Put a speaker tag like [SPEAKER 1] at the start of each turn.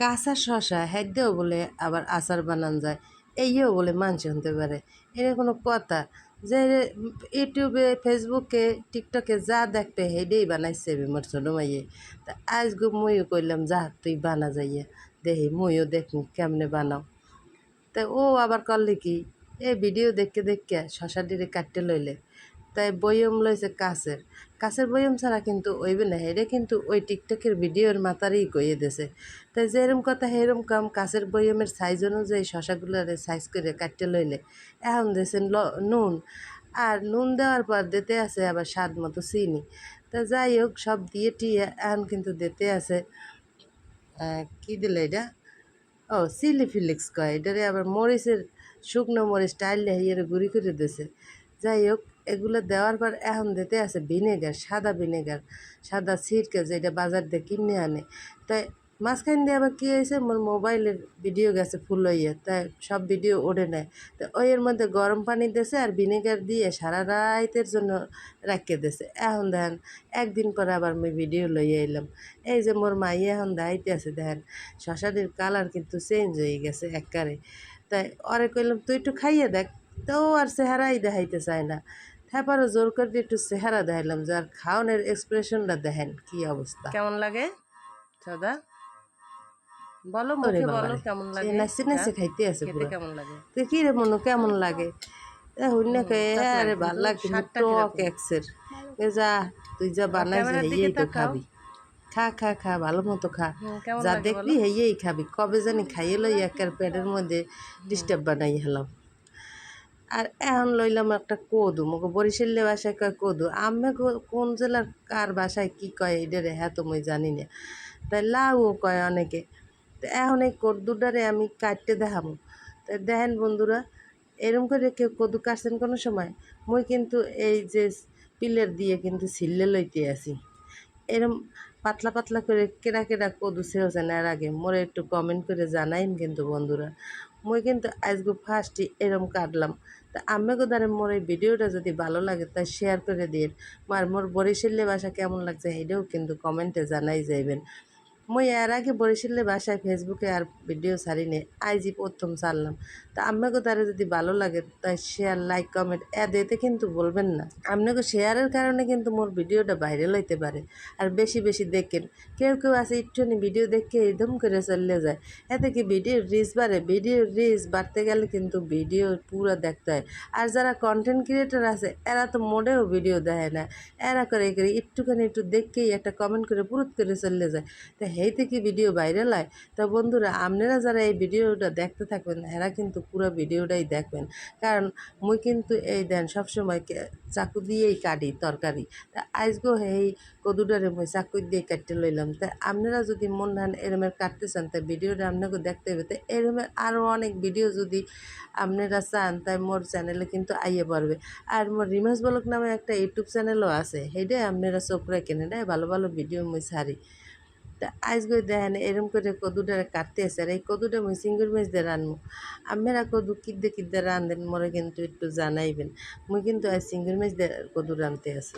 [SPEAKER 1] কাঁচা শশা হেঁটেও বলে আবার আচার বানান যায়, এইও বলে মানুষ হতে পারে। এটা কোনো কথা? যে ইউটিউবে, ফেসবুকে, টিকটকে যা দেখবে হেডেই বানাইছে মোর ছোটো মাইয়ে তা আজ গো মইও কইলাম, যা তুই বানা যাইয়া দেখি মইও দেখুন কেমনে বানাও। তা ও আবার করলে কি? এ ভিডিও দেখতে দেখতে শশা ডিরে কাটতে লইলে। তাই বয়ম লইছে কাছের। কাছের বয়ম ছাড়া কিন্তু ওইবে না, হেরে কিন্তু ওই টিকটকের ভিডিওর মাতারই কইয়ে দিছে তাই যেরম কথা সেরম কাম, কাছের বয়মের সাইজ অনুযায়ী শশাগুলোর সাইজ করে কাটতে লইলে। এখন দিয়েছেন নুন। আর নুন দেওয়ার পর দিতে আছে আবার স্বাদ মতো চিনি। তা যাই হোক, সব দিয়ে টিয়ে এখন কিন্তু দিতে আছে কি দিলে এটা? ও, চিলি ফিলিক্স কয়। এটারে আবার মরিচের শুকনো মরিচ টাইলে হিয়ারে গুঁড়ি করে দিয়েছে। যাই হোক এগুলো দেওয়ার পর এখন দিতে আছে ভিনেগার, সাদা ভিনেগার, সাদা সিরকে যেটা বাজার দিয়ে কিনে আনে। তাই মাঝখান দিয়ে আবার কী হয়েছে, মোর মোবাইলের ভিডিও গেছে ফুল হইয়ে, তাই সব ভিডিও ওড়ে নেয়। তো ওই এর মধ্যে গরম পানি দিয়েছে আর ভিনেগার দিয়ে সারা রাতের জন্য রাখিয়ে দিয়েছে এখন দেখেন, একদিন পরে আবার আমি ভিডিও লইয়ে এলাম। এই যে মোর মাইয়ে এখন দাইতে আছে, দেখেন শশাটির কালার কিন্তু চেঞ্জ হয়ে গেছে একবারে তাই অরে কইলাম, তুই একটু খাইয়ে দেখ। তো আর চেহারাই দেখাইতে চায় না। তারপরও জোর করে দিয়ে একটু চেহারা দেখাইলাম যার খাওয়ানোর এক্সপ্রেশনটা দেখেন কি অবস্থা। কেমন লাগে? সদা? বলো মুখে বলো কেমন লাগে? নাচে নাচে খাইতে আছে পুরো। কেমন লাগে? তুই কি রে মনো কেমন লাগে? কে? আরে ভালো লাগে টক এক্সের এ যা তুই যা বানাই হেয়েই তো খাবি। খা খা খা ভালো মতো খা। যা দেখবি হেয়েই খাবি। কবে জানি খাইয়ে লই একের পেটের মধ্যে ডিস্টার্ব বানাই হেলাম। আর এখন লইলাম একটা কদু। মোকে বরিশালে বাসায় কয় কদু? আমি কোন জেলার কার বাসায় কি কয় এটারে হ্যাঁ তো মই জানি না। তাই লাউ কয় অনেকে। তো এখন এই কদ্দুটারে আমি কাটতে দেখাবো তো দেখেন বন্ধুরা, এরম করে কেউ কদু কাটছেন কোনো সময়? মুই কিন্তু এই যে পিলের দিয়ে কিন্তু ছিল্লে লইতে আসি এরম পাতলা পাতলা করে কেনা কেনা কদু ছেড়েছেন এর আগে। মোরে একটু কমেন্ট করে জানাইন কিন্তু বন্ধুরা। মুই কিন্তু আজকে ফার্স্টই এরম কাটলাম। তা আমি দ্বারা মোর এই ভিডিওটা যদি ভালো লাগে তাই শেয়ার করে দিন আর মোর বরিশালে বাসা কেমন লাগছে সেটাও কিন্তু কমেন্টে জানাই যাইবেন। মই এর আগে বরিশালে বাসায় ফেসবুকে আর ভিডিও ছাড়িনি আইজি প্রথম ছাড়লাম তা আপনাকে তারা যদি ভালো লাগে, তাই শেয়ার লাইক কমেন্ট এদ এতে কিন্তু বলবেন না। আপনাকে শেয়ারের কারণে কিন্তু মোর ভিডিওটা ভাইরাল হইতে পারে। আর বেশি বেশি দেখেন, কেউ কেউ আছে একটুখানি ভিডিও দেখে একদম করে চলে যায়। এতে কি ভিডিও রিচ বাড়ে? ভিডিও রিচ বাড়তে গেলে কিন্তু ভিডিও পুরো দেখতে হয়। আর যারা কন্টেন্ট ক্রিয়েটার আছে, এরা তো মোডেও ভিডিও দেয় না। এরা করে করে একটুখানি একটু দেখেই একটা কমেন্ট করে পুরুত করে চলে যায়। তা হেই থেকে ভিডিও ভাইরাল হয়। তা বন্ধুরা, আপনারা যারা এই ভিডিওটা দেখতে থাকবেন, এরা কিন্তু পুরো ভিডিওটাই দেখবেন। কারণ মুই কিন্তু এই দেন সবসময় চাকু দিয়েই কাটি তরকারি। তা আজকেও এই কদুটারে মুই চাকু দিয়ে কাটতে লইলাম। তা আপনারা যদি মন ধান এরমের কাটতে চান তাই ভিডিওটা আপনাকে দেখতে হবে। তো এরমের আরও অনেক ভিডিও যদি আপনারা চান তাই মোর চ্যানেলে কিন্তু আইয়ে পড়বে। আর মোর রিমাস বলক নামে একটা ইউটিউব চ্যানেলও আছে। সেইটাই আপনারা চোখ রাখেন এটাই ভালো ভালো ভিডিও মুই ছাড়ি। তা আজকে দেখেন এরম করে কদুটা কাটতে আছে আর এই কদুটা মুই সিঙ্গুর মাছ দিয়ে রানবো আপনারা কদু কিদ্দে কিদ্দে রান্ধেন মরে কিন্তু একটু জানাইবেন মুই কিন্তু আজ সিঙ্গুর মাছ দিয়ে কদু রানতে আছি।